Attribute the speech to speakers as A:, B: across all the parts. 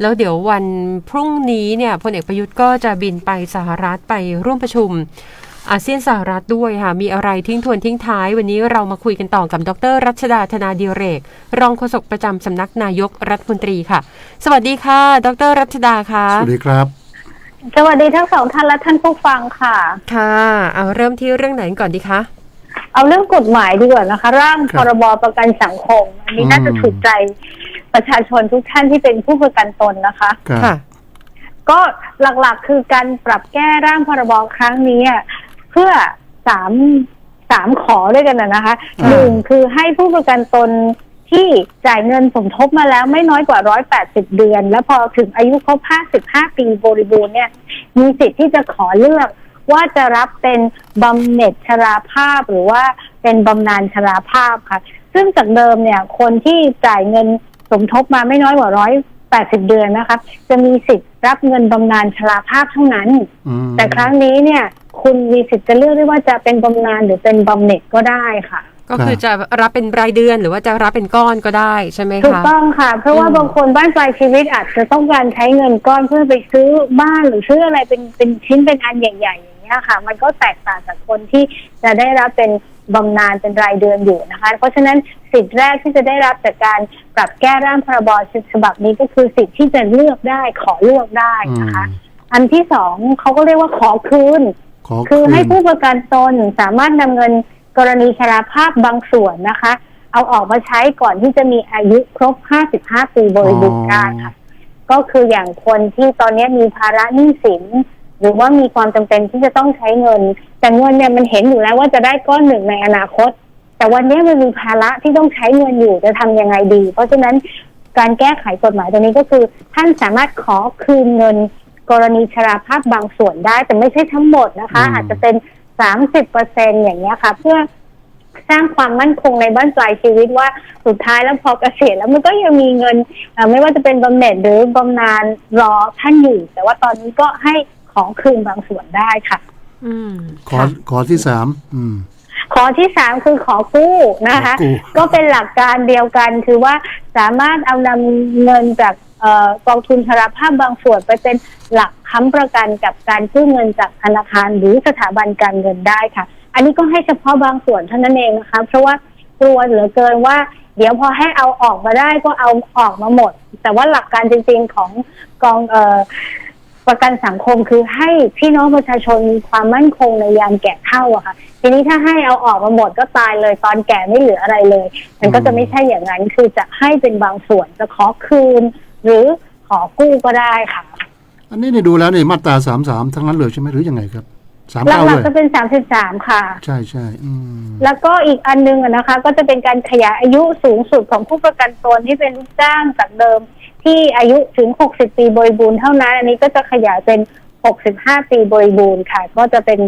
A: แล้วเดี๋ยววันพรุ่งนี้เนี่ยพลเอกประยุทธ์ก็จะบินไปสหรัฐไปร่วมประชุมอาเซียนสหรัฐด้วยค่ะ มีอะไรทิ้งทวนทิ้งท้าย วันนี้เรามาคุยกันต่อกับดร รัชดาธนาดีเรก รองโฆษกประจำสำนักนายกรัฐมนตรีค่ะ สวัสดีค่ะ ดร รัชดาค่ะ
B: สวัสดีครับ
C: สวัสดีทั้งสองท่านและท่านผู้ฟังค่ะ
A: ค่ะ เอาเริ่มที่เรื่องไหนก่อนดีคะ
C: เอาเรื่องกฎหมายดีกว่านะคะ ร่าง
B: ครั
C: พ
B: บ
C: รบประกันสังคม อันนี้
B: อืม
C: น่าจะถูกใจ ประชาชนทุกท่านที่เป็นผู้ประกันตนนะคะ
B: ครับ
A: ค่ะ
C: ก็หลักๆคือการปรับแก้ร่างพรบครั้งนี้อะเพื่อสามสามขอด้วยกันนะนะคะ
B: อ่า
C: หนึ่งคือให้ผู้ประกันตนที่จ่ายเงินสมทบมาแล้วไม่น้อยกว่าร้อยแปดสิบเดือน แล้วพอถึงอายุครบห้าสิบห้าปีบริบูรณ์เนี่ย มีสิทธิ์ที่จะขอเลือกว่าจะรับเป็นบำเหน็จชราภาพหรือว่าเป็นบำนาญชราภาพค่ะ ซึ่งจากเดิมเนี่ย คนที่จ่ายเงิน สมทบมาไม่น้อยกว่าร้อยแปดสิบเดือนนะคะจะมีสิทธิ์รับเงินบำนาญชราภาพเท่านั้น
B: อืม
C: แต่ครั้งนี้เนี่ย คุณมีสิทธิ์จะเลือกได้ว่าจะเป็นบำนาญหรือเป็นบำเหน็จก็ได้ค่ะ
A: ก็คือจะรับเป็นรายเดือนหรือว่าจะรับเป็นก้อนก็ได้ใช่ไหม
C: ถูก
A: คะ
C: ต้องค่ะ เพราะว่า
A: อืม
C: บางคนบ้านปลายชีวิตอาจจะต้องการใช้เงินก้อนเพื่อไปซื้อบ้านหรือซื้ออะไรเป็นเป็นชิ้นเป็นอันใหญ่ ๆ อย่างเงี้ยค่ะ มันก็แตกต่างจากคนที่จะได้รับเป็น บำนาญเป็นรายเดือนอยู่นะคะ เพราะฉะนั้นสิทธิ์แรกที่จะได้รับจากการปรับแก้ร่างพรบฉบับนี้ก็คือสิทธิ์ที่จะเลือกได้ขอเลือกได้
B: อืม
C: นะคะ อันที่สองเขาก็เรียกว่าขอคืน
B: ขอ
C: คือให้
B: น
C: ผู้ประกันตนสามารถนำเงินกรณีชราภาพบางส่วนนะคะ เอาออกมาใช้ก่อนที่จะมีอายุครบ 55 ปีบริบูรณ์ได้ค่ะ ก็คืออย่างคนที่ตอนนี้มีภาระหนี้สิน หรือว่ามีความจำเป็นที่จะต้องใช้เงิน แต่เงินเนี่ยมันเห็นอยู่แล้วว่าจะได้ก้อนหนึ่งในอนาคต แต่วันนี้มันมีภาระที่ต้องใช้เงินอยู่จะทำยังไงดี เพราะฉะนั้นการแก้ไขกฎหมายตัวนี้ก็คือ ท่านสามารถขอคืนเงินกรณีชราภาพบางส่วนได้ แต่ไม่ใช่ทั้งหมดนะคะ
B: อืม
C: อาจจะเป็นสามสิบเปอร์เซ็นอย่างเงี้ยค่ะ เพื่อสร้างความมั่นคงในบ้านปลายชีวิตว่าสุดท้ายแล้วพอเกษียณแล้วมันก็ยังมีเงินเอ่อไม่ว่าจะเป็นบำเหน็จหรือบำนาญรอท่านอยู่ แต่ว่าตอนนี้ก็ให้ ขอคืนบางส่วนได้ค่ะ
A: อืม
B: ขอ
A: ค่ะ
B: ขอที่สามอืม
C: ขอที่สามคือขอกู้นะคะ
B: ขอกู้
C: ก็เป็นหลักการเดียวกันคือว่าสามารถเอานำเงินจากเออกองทุนชราภาพบางส่วนไปเป็นหลักค้ำประกันกับการกู้เงินจากธนาคารหรือสถาบันการเงินได้ค่ะ อันนี้ก็ให้เฉพาะบางส่วนเท่านั้นเองนะคะ เพราะว่ากลัวเหลือเกินว่า เดี๋ยวพอให้เอาออกมาได้ก็เอาออกมาหมด แต่ว่าหลักการจริงๆของกองเออ ประกันสังคมคือให้พี่น้องประชาชนมีความมั่นคงในยามแก่เฒ่าอะค่ะ ทีนี้ถ้าให้เอาออกมาหมดก็ตายเลยตอนแก่ไม่เหลืออะไรเลย มันก็จะไม่ใช่อย่างนั้นคือจะให้เป็นบางส่วนจะขอคืน หรือขอกู้ก็ได้ค่ะ
B: อันนี้เนี่ยดูแล้วเนี่ยมาตราสามสามทั้งนั้นเลยใช่ไหมหรือยังไงครับ สาม
C: ห
B: เก้า
C: ลั
B: เล
C: ก
B: ย
C: ๆจะเป็นสามสิบสามค่ะ
B: ใช่ใช่อืม
C: แล้วก็อีกอันนึงอะนะคะ ก็จะเป็นการขยายอายุสูงสุดของผู้ประกันตนที่เป็นลูกจ้างจากเดิม ที่อายุถึง 60 ปีบริบูรณ์เท่านั้น อันนี้ก็จะขยายเป็น 65 ปีบริบูรณ์ค่ะ ก็จะเป็น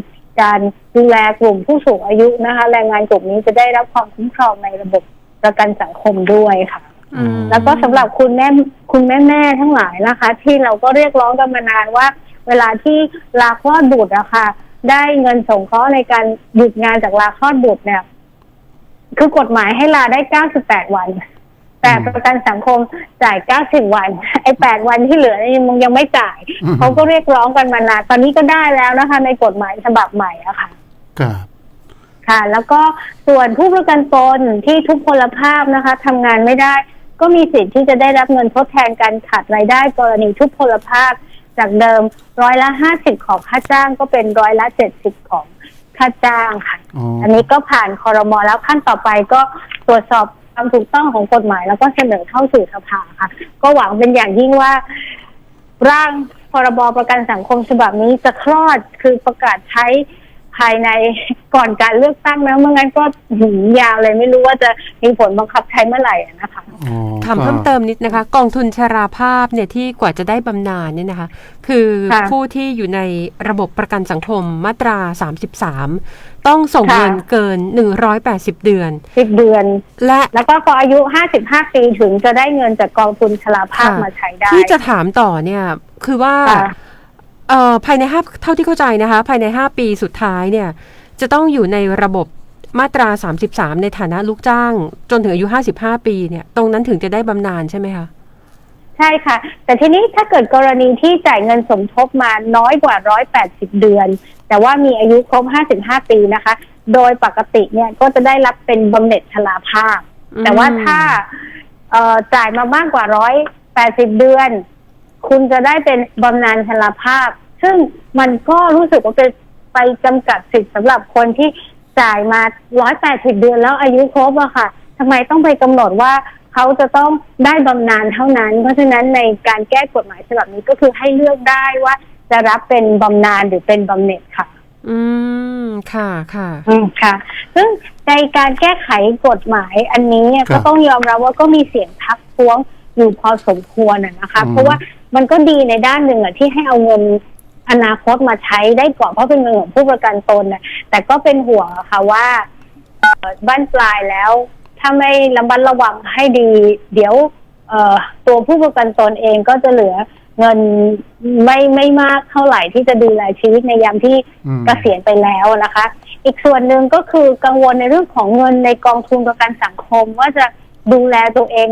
C: การดูแลกลุ่มผู้สูงอายุนะคะ แรงงานกลุ่มนี้จะได้รับความคุ้มครองในระบบประกันสังคมด้วยค่ะ
A: อืม
C: แล้วก็สำหรับคุณแม่คุณแม่แม่ๆทั้งหลายนะคะ ที่เราก็เรียกร้องกันมานานว่า เวลาที่ลาคลอดบุตรอะค่ะ ได้เงินสงเคราะห์ในการหยุดงานจากลาคลอดบุตรเนี่ย คือกฎหมายให้ลาได้ 98 วัน แต่
B: อืม
C: ประกันสังคมจ่าย 90 วัน ไอ้ 8 วันที่เหลือนี่มันยังไม่จ่าย
B: อืม
C: เขาก็เรียกร้องกันมานาน ตอนนี้ก็ได้แล้วนะคะ ในกฎหมายฉบับใหม่อะค่ะ
B: ครับ
C: ค่ะ แล้วก็ส่วนผู้ประกันตนที่ทุกพลภาพนะคะทำงานไม่ได้ ก็มีสิทธิ์ที่จะได้รับเงินทดแทนการขาดรายได้กรณีทุกพลภาพ จากเดิมร้อยละห้าสิบของค่าจ้างก็เป็นร้อยละเจ็ดสิบของค่าจ้างค่ะ
B: อ๋อ
C: อันนี้ก็ผ่านคอรมอแล้วขั้นต่อไปก็ตรวจสอบความถูกต้องของกฎหมาย แล้วก็เสนอเข้าสู่สภาค่ะ ก็หวังเป็นอย่างยิ่งว่า ร่างพรบประกันสังคมฉบับนี้จะคลอดคือประกาศใช้ ภายในก่อนการเลือกตั้งนะเมื่องั้นก็หืมยาวเลยไม่รู้ว่าจะมีผลบังคับใช้เมื่อไหร่อะนะคะ
B: อ๋อ
A: ถามเพิ่มเติมนิดนะคะ กองทุนชราภาพเนี่ยที่กว่าจะได้บำนาญเนี่ยนะคะ คือ
C: ค่ะ
A: ผู้ที่อยู่ในระบบประกันสังคมมาตรา 33 ต้องส่ง
C: ค่ะ
A: เงินเกิน 180 เดือน
C: สิบเดือน
A: และ
C: แล้วก็พออายุห้าสิบห้าปีถึงจะได้เงินจากกองทุนชราภาพ
A: ค่ะ
C: มาใช้ได้
A: ที่จะถามต่อเนี่ยคือว่า
C: ค่ะ
A: เอ่อภายในห้าเท่าที่เข้าใจนะคะ ภายใน 5 ปีสุดท้ายเนี่ย จะต้องอยู่ในระบบมาตรา 33 ในฐานะลูกจ้าง จนถึงอายุ 55 ปีเนี่ย ตรงนั้นถึงจะได้บำนาญใช่ไหมคะ
C: ใช่ค่ะ แต่ทีนี้ถ้าเกิดกรณีที่จ่ายเงินสมทบมาน้อยกว่า 180 เดือน แต่ว่ามีอายุครบ 55 ปีนะคะ โดยปกติเนี่ยก็จะได้รับเป็นบำเหน็จชราภาพ แต่ว่าถ้าจ่ายมามากกว่า 180 เดือน คุณจะได้เป็นบำนาญชราภาพ ซึ่งมันก็รู้สึกว่าเป็นไปจำกัดสิทธิ์สำหรับคนที่จ่ายมา180เดือนแล้วอายุครบอะค่ะทำไมต้องไปกำหนดว่าเขาจะต้องได้บำนาญเท่านั้น เพราะฉะนั้นในการแก้กฎหมายฉบับนี้ก็คือให้เลือกได้ว่าจะรับเป็นบำนาญหรือเป็นบำเหน็จค่ะ
A: อืม ค่ะ ค่ะ
C: อืม ค่ะ ซึ่งในการแก้ไขกฎหมายอันนี้เนี่ย
B: ครั
C: ก็
B: บ
C: ต้องยอมรับว่าก็มีเสียงทักท้วง อยู่พอสมควรนะนะคะ
B: อืม
C: เพราะว่ามันก็ดีในด้านหนึ่งอะที่ให้เอาเงินอนาคตมาใช้ได้ก่อนเพราะเป็นเงินของผู้ประกันตนนะแต่ก็เป็นห่วงอะค่ะว่าเอ่อบ้านปลายแล้ว ถ้าไม่ระมัดระวังให้ดี เดี๋ยวเอ่อตัวผู้ประกันตนเองก็จะเหลือเงินไม่ไม่มากเท่าไหร่ที่จะดูแลชีวิตในยามที่
B: อืม
C: เกษียณไปแล้วนะคะ อีกส่วนหนึ่งก็คือกังวลในเรื่องของเงินในกองทุนประกันสังคม ว่าจะดูแลตัวเอง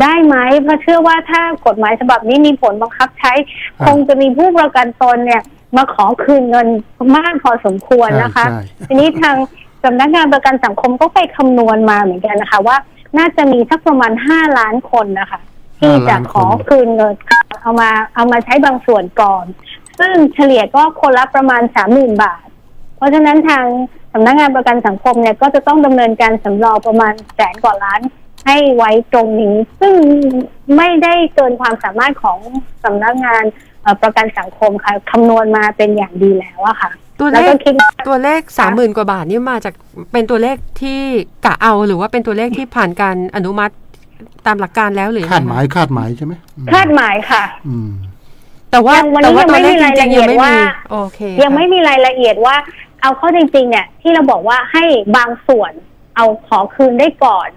C: ได้ไหมเพราะเชื่อว่าถ้ากฎหมายฉบับนี้มีผลบังคับใช้
B: อ่า
C: คงจะมีผู้ประกันตนเนี่ย มาขอคืนเงินมากพอสมควรนะคะ
B: ใช่ใช่
C: ทีนี้ทางสำนักงานประกันสังคมก็ไปคำนวณมาเหมือนกันนะคะ ว่าน่าจะมีสักประมาณห้าล้านคนนะคะ ที่จะขอคืนเงินเอามาเอามาใช้บางส่วนก่อน ซึ่งเฉลี่ยก็คนละประมาณสามหมื่นบาท เพราะฉะนั้นทางสำนักงานประกันสังคมเนี่ยก็จะต้องดำเนินการสำรองประมาณแสนกว่าล้าน ให้ไว้ตรงนี้ ซึ่งไม่ได้เกินความสามารถของสำนักงานเอ่อประกันสังคมค่ะคำนวณมาเป็นอย่างดีแล้วอะค่ะ
A: ตัวเล
C: แล้ว
A: ข
C: ก็คิดว่า
A: ตัวเลขสามหมื่นกว่าบาทนี่มาจากเป็นตัวเลขที่กะเอาหรือว่าเป็นตัวเลขที่ผ่านการอนุมัติตามหลักการแล้วหรือยังไง
B: คาดหมายคาดหมายใช่ไหมอืม
C: คาดหมายค่ะ
B: อืม
A: แต่ว่า
C: ยังวันนี้
A: แต่ว่า
C: ยัง
A: ตัว
C: ไม่
A: เล
C: มี
A: ขจ
C: ราย
A: ริ
C: ละ
A: ง
C: เอี
A: ๆ
C: ย
A: ยั
C: ด
A: งไม่มี
C: ว่า
A: โอเค
C: ยังไม่
A: ค่ะ
C: มีรายละเอียดว่า เอาเข้าจริง ๆ เนี่ย ที่เราบอกว่าให้บางส่วนเอาขอคืนได้ก่อน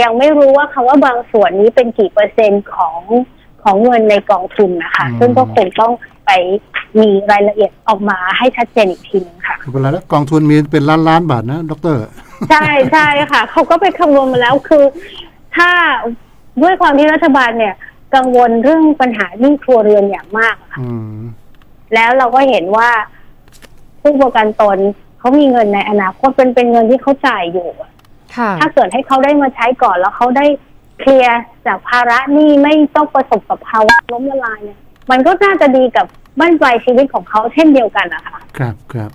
C: ยังไม่รู้ว่าคำว่าบางส่วนนี้เป็นกี่เปอร์เซ็นต์ของของเงินในกองทุนนะคะ
B: อืม
C: ซึ่งก็คงต้องไปมีรายละเอียดออกมาให้ชัดเจนอีกทีหนึงค่ะ
B: ไม่เป็นไรแล้วกองทุนมีเป็นล้านล้านบาทนะดอกเตอร
C: ใช่ใช่ค่ะ เขาก็ไปคำนวณมาแล้วคือ ถ้าด้วยความที่รัฐบาลเนี่ย กังวลเรื่องปัญหาหนี้ครัวเรือนอย่างมากอะค่ะ
B: อืม
C: แล้วเราก็เห็นว่าผู้ประกันตนเขามีเงินในอนาคตเป็นเป็นเงินที่เขาจ่ายอยู่อะ
A: ค่ะ
C: ถ้าเกิดให้เขาได้มาใช้ก่อนแล้วเขาได้เคลียร์จากภาระหนี้ไม่ต้องประสบกับภาวะล้มละลายเนี่ย มันก็น่าจะดีกับบ้านปลายชีวิตของเขาเช่นเดียวกันนะคะ
B: ครับครับ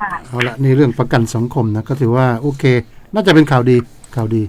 C: ค่ะ
B: เอาละนี่เรื่องประกันสังคมนะก็ถือว่าโอเค น่าจะเป็นข่าวดีข่าวดี